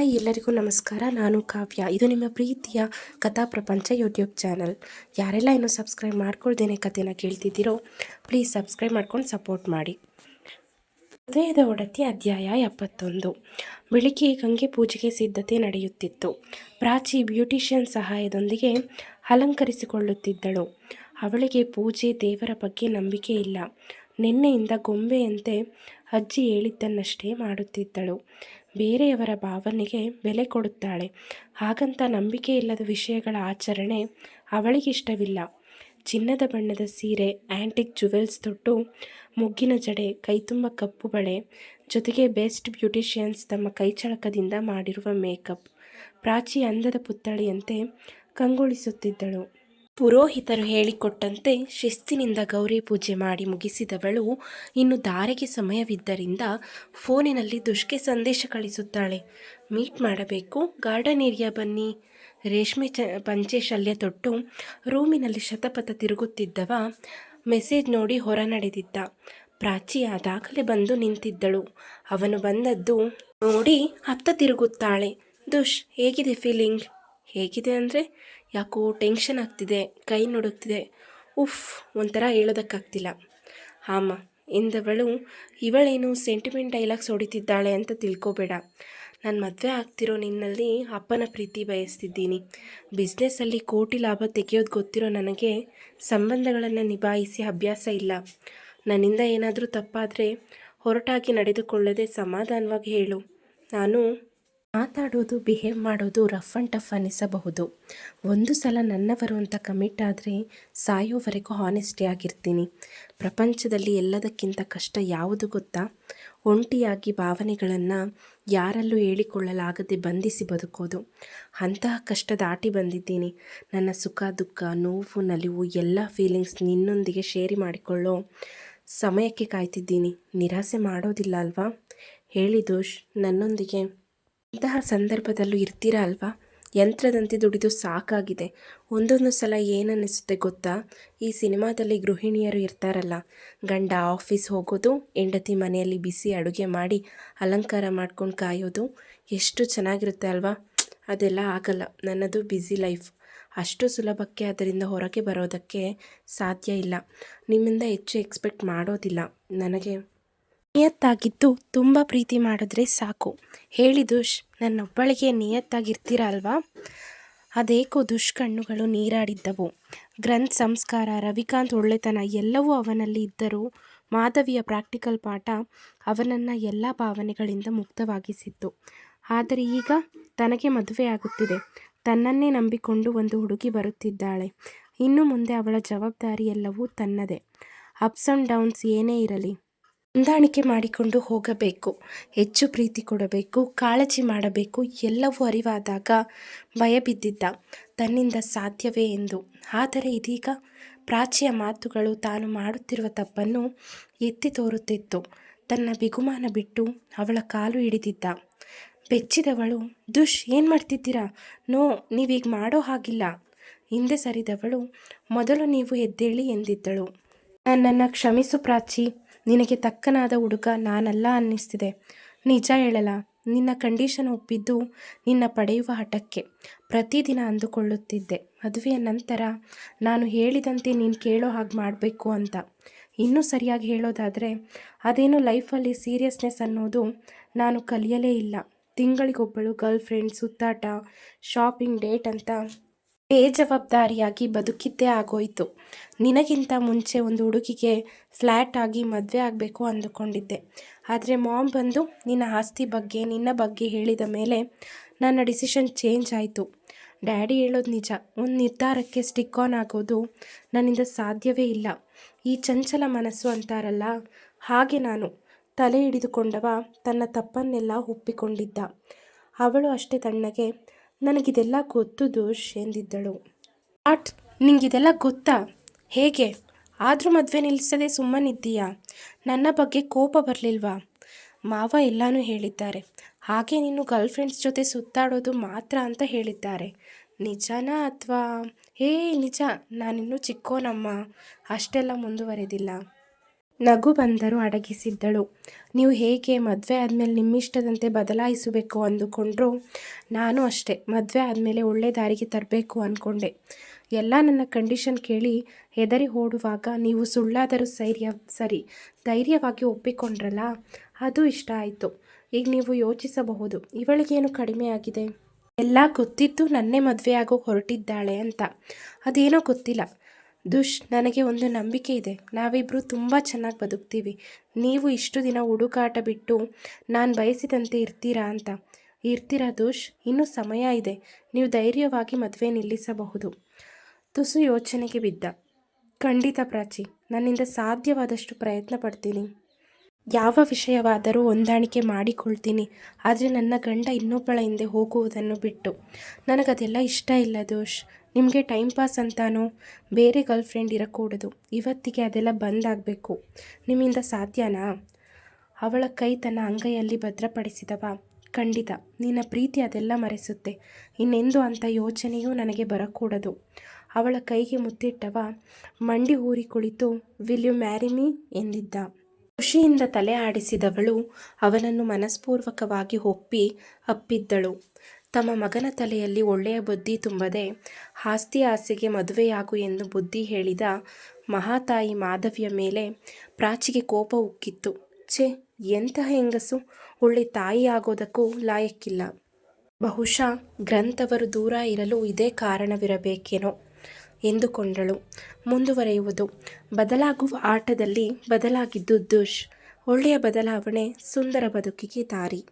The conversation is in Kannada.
ಹಾಯ್ ಎಲ್ಲರಿಗೂ ನಮಸ್ಕಾರ. ನಾನು ಕಾವ್ಯ. ಇದು ನಿಮ್ಮ ಪ್ರೀತಿಯ ಕಥಾ ಪ್ರಪಂಚ ಯೂಟ್ಯೂಬ್ ಚಾನಲ್ ಯಾರೆಲ್ಲ ಇನ್ನೂ ಸಬ್ಸ್ಕ್ರೈಬ್ ಮಾಡ್ಕೊಳ್ದೇನೆ ಕಥೆನ ಕೇಳ್ತಿದ್ದೀರೋ ಪ್ಲೀಸ್ ಸಬ್ಸ್ಕ್ರೈಬ್ ಮಾಡ್ಕೊಂಡು ಸಪೋರ್ಟ್ ಮಾಡಿ. ಹೃದಯದ ಒಡತಿ ಅಧ್ಯಾಯ ಎಪ್ಪತ್ತೊಂದು. ಬೆಳಿಗ್ಗೆ ಗಂಗೆ ಪೂಜೆಗೆ ಸಿದ್ಧತೆ ನಡೆಯುತ್ತಿತ್ತು. ಪ್ರಾಚಿ ಬ್ಯೂಟಿಷಿಯನ್ ಸಹಾಯದೊಂದಿಗೆ ಅಲಂಕರಿಸಿಕೊಳ್ಳುತ್ತಿದ್ದಳು. ಅವಳಿಗೆ ಪೂಜೆ ದೇವರ ಬಗ್ಗೆ ನಂಬಿಕೆ ಇಲ್ಲ. ನಿನ್ನೆಯಿಂದ ಗೊಂಬೆಯಂತೆ ಅಜ್ಜಿ ಹೇಳಿದ್ದನ್ನಷ್ಟೇ ಮಾಡುತ್ತಿದ್ದಳು. ಬೇರೆಯವರ ಭಾವನೆಗೆ ಬೆಲೆ ಕೊಡುತ್ತಾಳೆ. ಹಾಗಂತ ನಂಬಿಕೆ ಇಲ್ಲದ ವಿಷಯಗಳ ಆಚರಣೆ ಅವಳಿಗಿಷ್ಟವಿಲ್ಲ. ಚಿನ್ನದ ಬಣ್ಣದ ಸೀರೆ ಆ್ಯಂಟಿಕ್ ಜುವೆಲ್ಸ್ ತೊಟ್ಟು ಮುಗ್ಗಿನ ಜಡೆ, ಕೈತುಂಬ ಕಪ್ಪು ಬಳೆ, ಜೊತೆಗೆ ಬೆಸ್ಟ್ ಬ್ಯೂಟಿಷಿಯನ್ಸ್ ತಮ್ಮ ಕೈಚಳಕದಿಂದ ಮಾಡಿರುವ ಮೇಕಪ್ ಪ್ರಾಚಿ ಅಂದದ ಪುತ್ಥಳಿಯಂತೆ ಕಂಗೊಳಿಸುತ್ತಿದ್ದಳು. ಪುರೋಹಿತರು ಹೇಳಿಕೊಟ್ಟಂತೆ ಶಿಸ್ತಿನಿಂದ ಗೌರಿ ಪೂಜೆ ಮಾಡಿ ಮುಗಿಸಿದವಳು ಇನ್ನು ದಾರಿಗೆ ಸಮಯವಿದ್ದರಿಂದ ಫೋನಿನಲ್ಲಿ ದುಷ್ಕೆ ಸಂದೇಶ ಕಳಿಸುತ್ತಾಳೆ. ಮೀಟ್ ಮಾಡಬೇಕು. ಗಾರ್ಡನ್ ಏರಿಯಾ ಬನ್ನಿ. ರೇಷ್ಮೆ ಚ, ಪಂಚೆ ಶಲ್ಯ ತೊಟ್ಟು ರೂಮಿನಲ್ಲಿ ಶತಪಥ ತಿರುಗುತ್ತಿದ್ದವ ಮೆಸೇಜ್ ನೋಡಿ ಹೊರ ನಡೆದಿದ್ದ ಪ್ರಾಚಿ ದಾಖಲೆ ಬಂದು ನಿಂತಿದ್ದಳು. ಅವನು ಬಂದದ್ದು ನೋಡಿ ಹತ್ತ ತಿರುಗುತ್ತಾಳೆ. ದುಷ್, ಹೇಗಿದೆ ಫೀಲಿಂಗ್? ಹೇಗಿದೆ ಅಂದರೆ ಯಾಕೋ ಟೆನ್ಷನ್ ಆಗ್ತಿದೆ, ಕೈ ನಡುಗ್ತಿದೆ. ಉಫ್, ಒಂಥರ ಹೇಳೋದಕ್ಕಾಗ್ತಿಲ್ಲ. ಹಾಮ ಎಂದವಳು, ಇವಳೇನು ಸೆಂಟಿಮೆಂಟ್ ಡೈಲಾಗ್ಸ್ ಹೊಡಿತಿದ್ದಾಳೆ ಅಂತ ತಿಳ್ಕೊಬೇಡ. ನಾನು ಮದುವೆ ಆಗ್ತಿರೋ ನಿನ್ನಲ್ಲಿ ಅಪ್ಪನ ಪ್ರೀತಿ ಬಯಸ್ತಿದ್ದೀನಿ. ಬಿಸ್ನೆಸ್ಸಲ್ಲಿ ಕೋಟಿ ಲಾಭ ತೆಗೆಯೋದು ಗೊತ್ತಿರೋ ನನಗೆ ಸಂಬಂಧಗಳನ್ನು ನಿಭಾಯಿಸಿ ಅಭ್ಯಾಸ ಇಲ್ಲ. ನನ್ನಿಂದ ಏನಾದರೂ ತಪ್ಪಾದರೆ ಹೊರಟಾಗಿ ನಡೆದುಕೊಳ್ಳದೆ ಸಮಾಧಾನವಾಗಿ ಹೇಳು. ನಾನು ಮಾತಾಡೋದು ಬಿಹೇವ್ ಮಾಡೋದು ರಫ್ ಆ್ಯಂಡ್ ಟಫ್ ಅನ್ನಿಸಬಹುದು ಒಂದು ಸಲ ನನ್ನವರು ಅಂತ ಕಮಿಟ್ ಆದರೆ ಸಾಯೋವರೆಗೂ ಹಾನೆಸ್ಟಿ ಆಗಿರ್ತೀನಿ. ಪ್ರಪಂಚದಲ್ಲಿ ಎಲ್ಲದಕ್ಕಿಂತ ಕಷ್ಟ ಯಾವುದು ಗೊತ್ತಾ? ಒಂಟಿಯಾಗಿ ಭಾವನೆಗಳನ್ನು ಯಾರಲ್ಲೂ ಹೇಳಿಕೊಳ್ಳಲಾಗದೆ ಬಂಧಿಸಿ ಬದುಕೋದು. ಅಂತಹ ಕಷ್ಟ ದಾಟಿ ಬಂದಿದ್ದೀನಿ. ನನ್ನ ಸುಖ, ದುಃಖ, ನೋವು, ನಲಿವು ಎಲ್ಲ ಫೀಲಿಂಗ್ಸ್ ನಿನ್ನೊಂದಿಗೆ ಶೇರಿ ಮಾಡಿಕೊಳ್ಳೋ ಸಮಯಕ್ಕೆ ಕಾಯ್ತಿದ್ದೀನಿ. ನಿರಾಸೆ ಮಾಡೋದಿಲ್ಲ ಅಲ್ವಾ? ಹೇಳಿ ದೋಷ್, ನನ್ನೊಂದಿಗೆ ಇಂತಹ ಸಂದರ್ಭದಲ್ಲೂ ಇರ್ತೀರಾ ಅಲ್ವಾ? ಯಂತ್ರದಂತೆ ದುಡಿದು ಸಾಕಾಗಿದೆ. ಒಂದೊಂದು ಸಲ ಏನನ್ನಿಸುತ್ತೆ ಗೊತ್ತಾ? ಈ ಸಿನಿಮಾದಲ್ಲಿ ಗೃಹಿಣಿಯರು ಇರ್ತಾರಲ್ಲ. ಗಂಡ ಆಫೀಸ್ ಹೋಗೋದು, ಹೆಂಡತಿ ಮನೆಯಲ್ಲಿ ಬಿಸಿ ಅಡುಗೆ ಮಾಡಿ ಅಲಂಕಾರ ಮಾಡ್ಕೊಂಡು ಕಾಯೋದು. ಎಷ್ಟು ಚೆನ್ನಾಗಿರುತ್ತೆ ಅಲ್ವಾ? ಅದೆಲ್ಲ ಆಗಲ್ಲ. ನನ್ನದು ಬ್ಯುಸಿ ಲೈಫ್. ಅಷ್ಟು ಸುಲಭಕ್ಕೆ ಅದರಿಂದ ಹೊರಗೆ ಬರೋದಕ್ಕೆ ಸಾಧ್ಯ ಇಲ್ಲ. ನಿಮ್ಮಿಂದ ಹೆಚ್ಚು ಎಕ್ಸ್ಪೆಕ್ಟ್ ಮಾಡೋದಿಲ್ಲ. ನನಗೆ ನಿಯತ್ತಾಗಿದ್ದು ತುಂಬ ಪ್ರೀತಿ ಮಾಡಿದ್ರೆ ಸಾಕು. ಹೇಳಿ ದುಷ್ ನನ್ನೊಬ್ಬಳಿಗೆ ನಿಯತ್ತಾಗಿರ್ತೀರ ಅಲ್ವಾ ಅದೇಕೋ ದುಷ್ಕಣ್ಣುಗಳು ನೀರಾಡಿದ್ದವು. ಗ್ರಂಥ್ ಸಂಸ್ಕಾರ, ರವಿಕಾಂತ್ ಒಳ್ಳೆತನ ಎಲ್ಲವೂ ಅವನಲ್ಲಿ ಇದ್ದರೂ ಮಾಧವಿಯ ಪ್ರಾಕ್ಟಿಕಲ್ ಪಾಠ ಅವನನ್ನು ಎಲ್ಲ ಭಾವನೆಗಳಿಂದ ಮುಕ್ತವಾಗಿಸಿತ್ತು. ಆದರೆ ಈಗ ತನಗೆ ಮದುವೆ ಆಗುತ್ತಿದೆ. ತನ್ನನ್ನೇ ನಂಬಿಕೊಂಡು ಒಂದು ಹುಡುಗಿ ಬರುತ್ತಿದ್ದಾಳೆ. ಇನ್ನು ಮುಂದೆ ಅವಳ ಜವಾಬ್ದಾರಿ ಎಲ್ಲವೂ ತನ್ನದೇ. ಅಪ್ಸ್ ಆ್ಯಂಡ್ ಡೌನ್ಸ್ ಏನೇ ಇರಲಿ. ಹೊಂದಾಣಿಕೆ ಮಾಡಿಕೊಂಡು ಹೋಗಬೇಕು, ಹೆಚ್ಚು ಪ್ರೀತಿ ಕೊಡಬೇಕು, ಕಾಳಜಿ ಮಾಡಬೇಕು, ಎಲ್ಲವೂ ಅರಿವಾದಾಗ ಭಯ ಬಿದ್ದಿದ್ದ. ತನ್ನಿಂದ ಸಾಧ್ಯವೇ ಎಂದು. ಆದರೆ ಇದೀಗ ಪ್ರಾಚಿಯ ಮಾತುಗಳು ತಾನು ಮಾಡುತ್ತಿರುವ ತಪ್ಪನ್ನು ಎತ್ತಿ ತೋರುತ್ತಿತ್ತು. ತನ್ನ ಬಿಗುಮಾನ ಬಿಟ್ಟು ಅವಳ ಕಾಲು ಹಿಡಿದಿದ್ದ. ಬೆಚ್ಚಿದವಳು, ದುಷ್, ಏನು ಮಾಡ್ತಿದ್ದೀರಾ? ನೋ, ನೀವೀಗ ಮಾಡೋ ಹಾಗಿಲ್ಲ. ಹಿಂದೆ ಸರಿದವಳು, ಮೊದಲು ನೀವು ಎದ್ದೇಳಿ ಎಂದಿದ್ದಳು. ನನ್ನನ್ನು ಕ್ಷಮಿಸು ಪ್ರಾಚಿ. ನಿನಗೆ ತಕ್ಕನಾದ ಹುಡುಗ ನಾನಲ್ಲ ಅನ್ನಿಸ್ತಿದೆ. ನಿಜ ಹೇಳಲ್ಲ ನಿನ್ನ ಕಂಡೀಷನ್ ಒಪ್ಪಿದ್ದು ನಿನ್ನ ಪಡೆಯುವ ಹಠಕ್ಕೆ. ಪ್ರತಿದಿನ ಅಂದುಕೊಳ್ಳುತ್ತಿದ್ದೆ. ಮದುವೆಯ ನಂತರ ನಾನು ಹೇಳಿದಂತೆ ನೀನು ಕೇಳೋ ಹಾಗೆ ಮಾಡಬೇಕು ಅಂತ. ಇನ್ನೂ ಸರಿಯಾಗಿ ಹೇಳೋದಾದರೆ, ಅದೇನು ಲೈಫಲ್ಲಿ ಸೀರಿಯಸ್ನೆಸ್ ಅನ್ನೋದು ನಾನು ಕಲಿಯಲೇ ಇಲ್ಲ. ತಿಂಗಳಿಗೊಬ್ಬಳು ಗರ್ಲ್ ಫ್ರೆಂಡ್ ಸುತ್ತಾಟ, ಶಾಪಿಂಗ್ ಡೇಟ್ ಅಂತ ಬೇಜವಾಬ್ದಾರಿಯಾಗಿ ಬದುಕಿದ್ದೇ ಆಗೋಯಿತು. ನಿನಗಿಂತ ಮುಂಚೆ ಒಂದು ಹುಡುಗಿಗೆ ಫ್ಲ್ಯಾಟ್ ಆಗಿ ಮದುವೆ ಆಗಬೇಕು ಅಂದುಕೊಂಡಿದ್ದೆ. ಆದರೆ ಮಾಮ್ ಬಂದು ನಿನ್ನ ಆಸ್ತಿ ಬಗ್ಗೆ, ನಿನ್ನ ಬಗ್ಗೆ ಹೇಳಿದ ಮೇಲೆ ನನ್ನ ಡಿಸಿಷನ್ ಚೇಂಜ್ ಆಯಿತು. ಡ್ಯಾಡಿ ಹೇಳೋದು ನಿಜ. ಒಂದು ನಿರ್ಧಾರಕ್ಕೆ ಸ್ಟಿಕ್ ಆನ್ ಆಗೋದು ನನ್ನಿಂದ ಸಾಧ್ಯವೇ ಇಲ್ಲ. ಈ ಚಂಚಲ ಮನಸ್ಸು ಅಂತಾರಲ್ಲ, ಹಾಗೆ ನಾನು ತಲೆ ಹಿಡಿದುಕೊಂಡವ ತನ್ನ ತಪ್ಪನ್ನೆಲ್ಲ ಒಪ್ಪಿಕೊಂಡಿದ್ದ. ಅವಳು ಅಷ್ಟೇ ತಣ್ಣಗೆ ನನಗಿದೆಲ್ಲ ಗೊತ್ತು ದೋಷ್ ಎಂದಿದ್ದಳು. ಆಟ್, ನಿಂಗಿದೆಲ್ಲ ಗೊತ್ತಾ? ಹೇಗೆ? ಆದರೂ ಮದುವೆ ನಿಲ್ಲಿಸದೆ ಸುಮ್ಮನಿದ್ದೀಯಾ? ನನ್ನ ಬಗ್ಗೆ ಕೋಪ ಬರಲಿಲ್ವಾ? ಮಾವ ಎಲ್ಲನೂ ಹೇಳಿದ್ದಾರೆ. ಹಾಗೆ ನೀನು ಗರ್ಲ್ ಫ್ರೆಂಡ್ಸ್ ಜೊತೆ ಸುತ್ತಾಡೋದು ಮಾತ್ರ ಅಂತ ಹೇಳಿದ್ದಾರೆ. ನಿಜನಾ ಅಥವಾ? ಹೇ ನಿಜ, ನಾನಿನ್ನೂ ಚಿಕ್ಕೋನಮ್ಮ. ಅಷ್ಟೆಲ್ಲ ಮುಂದುವರೆದಿಲ್ಲ. ನಗು ಬಂದರು ಅಡಗಿಸಿದ್ದಳು. ನೀವು ಹೇಗೆ ಮದುವೆ ಆದಮೇಲೆ ನಿಮ್ಮಿಷ್ಟದಂತೆ ಬದಲಾಯಿಸಬೇಕು? ಅಂದುಕೊಂಡ್ರು. ನಾನು ಅಷ್ಟೇ, ಮದುವೆ ಆದಮೇಲೆ ಒಳ್ಳೆ ದಾರಿಗೆ ತರಬೇಕು ಅಂದ್ಕೊಂಡೆ ಎಲ್ಲ ನನ್ನ ಕಂಡೀಷನ್ ಕೇಳಿ ಹೆದರಿ ಓಡುವಾಗ ನೀವು ಸುಳ್ಳಾದರೂ ಸೈರ್ಯ ಸರಿ, ಧೈರ್ಯವಾಗಿ ಒಪ್ಪಿಕೊಂಡ್ರಲ್ಲ, ಅದು ಇಷ್ಟ ಆಯಿತು. ಈಗ ನೀವು ಯೋಚಿಸಬಹುದು, ಇವಳಿಗೇನು ಕಡಿಮೆ ಆಗಿದೆ? ಎಲ್ಲ ಗೊತ್ತಿದ್ದು ನನ್ನೇ ಮದುವೆಯಾಗೋ ಹೊರಟಿದ್ದಾಳೆ, ಅಂತ. ಅದೇನೋ ಗೊತ್ತಿಲ್ಲ ದುಷ್, ನನಗೆ ಒಂದು ನಂಬಿಕೆ ಇದೆ. ನಾವಿಬ್ಬರು ತುಂಬ ಚೆನ್ನಾಗಿ ಬದುಕ್ತೀವಿ. ನೀವು ಇಷ್ಟು ದಿನ ಹುಡುಕಾಟ ಬಿಟ್ಟು ನಾನು ಬಯಸಿದಂತೆ ಇರ್ತೀರಾ ಅಂತ. ಇರ್ತೀರಾ ದುಷ್? ಇನ್ನೂ ಸಮಯ ಇದೆ. ನೀವು ಧೈರ್ಯವಾಗಿ ಮದುವೆ ನಿಲ್ಲಿಸಬಹುದು. ತುಸು ಯೋಚನೆಗೆ ಬಿದ್ದ. ಖಂಡಿತ ಪ್ರಾಚಿ, ನನ್ನಿಂದ ಸಾಧ್ಯವಾದಷ್ಟು ಪ್ರಯತ್ನ ಪಡ್ತೀನಿ. ಯಾವ ವಿಷಯವಾದರೂ ಹೊಂದಾಣಿಕೆ ಮಾಡಿಕೊಳ್ತೀನಿ, ಆದರೆ ನನ್ನ ಗಂಡ ಇನ್ನೊಬ್ಬಳ ಹಿಂದೆ ಹೋಗುವುದನ್ನು ಬಿಟ್ಟು. ನನಗದೆಲ್ಲ ಇಷ್ಟ ಇಲ್ಲ ದೋಷ್ ನಿಮಗೆ ಟೈಮ್ ಪಾಸ್ ಅಂತಾನೋ? ಬೇರೆ ಗರ್ಲ್ ಫ್ರೆಂಡ್ ಇರಕೂಡದು. ಇವತ್ತಿಗೆ ಅದೆಲ್ಲ ಬಂದಾಗಬೇಕು. ನಿಮ್ಮಿಂದ ಸಾಧ್ಯನಾ? ಅವಳ ಕೈ ತನ್ನ ಅಂಗೈಯಲ್ಲಿ ಭದ್ರಪಡಿಸಿದವ. ಖಂಡಿತ. ನಿನ್ನ ಪ್ರೀತಿ ಅದೆಲ್ಲ ಮರೆಸುತ್ತೆ. ಇನ್ನೆಂದು ಅಂಥ ಯೋಚನೆಯೂ ನನಗೆ ಬರಕೂಡದು. ಅವಳ ಕೈಗೆ ಮುತ್ತಿಟ್ಟವ. ಮಂಡಿ ಊರಿ ಕುಳಿತು ವಿಲ್ ಯು ಮ್ಯಾರಿ ಮೀ ಎಂದಿದ್ದ. ಖುಷಿಯಿಂದ ತಲೆ ಆಡಿಸಿದವಳು ಅವನನ್ನು ಮನಸ್ಪೂರ್ವಕವಾಗಿ ಒಪ್ಪಿ ಅಪ್ಪಿದ್ದಳು. ತಮ್ಮ ಮಗನ ತಲೆಯಲ್ಲಿ ಒಳ್ಳೆಯ ಬುದ್ಧಿ ತುಂಬದೆ ಆಸ್ತಿ ಆಸೆಗೆ ಮದುವೆಯಾಗು ಎಂದು ಬುದ್ಧಿ ಹೇಳಿದ ಮಹಾತಾಯಿ ಮಾಧವಿಯ ಮೇಲೆ ಪ್ರಾಚಿಗೆ ಕೋಪ ಉಕ್ಕಿತ್ತು. ಛೇ ಎಂತಹ ಹೆಂಗಸು? ಒಳ್ಳೆ ತಾಯಿ ಆಗೋದಕ್ಕೂ ಲಾಯಕ್ಕಿಲ್ಲ. ಬಹುಶಃ ಗ್ರಂಥವರು ದೂರ ಇರಲು ಇದೇ ಕಾರಣವಿರಬೇಕೇನೋ. ಎಂದುಕೊಂಡಳು. ಮುಂದುವರೆಯುವುದು. ಬದಲಾಗುವ ಆಟದಲ್ಲಿ ಬದಲಾಗಿದ್ದು ದುಷ್. ಒಳ್ಳೆಯ ಬದಲಾವಣೆ ಸುಂದರ ಬದುಕಿಗೆ ದಾರಿ.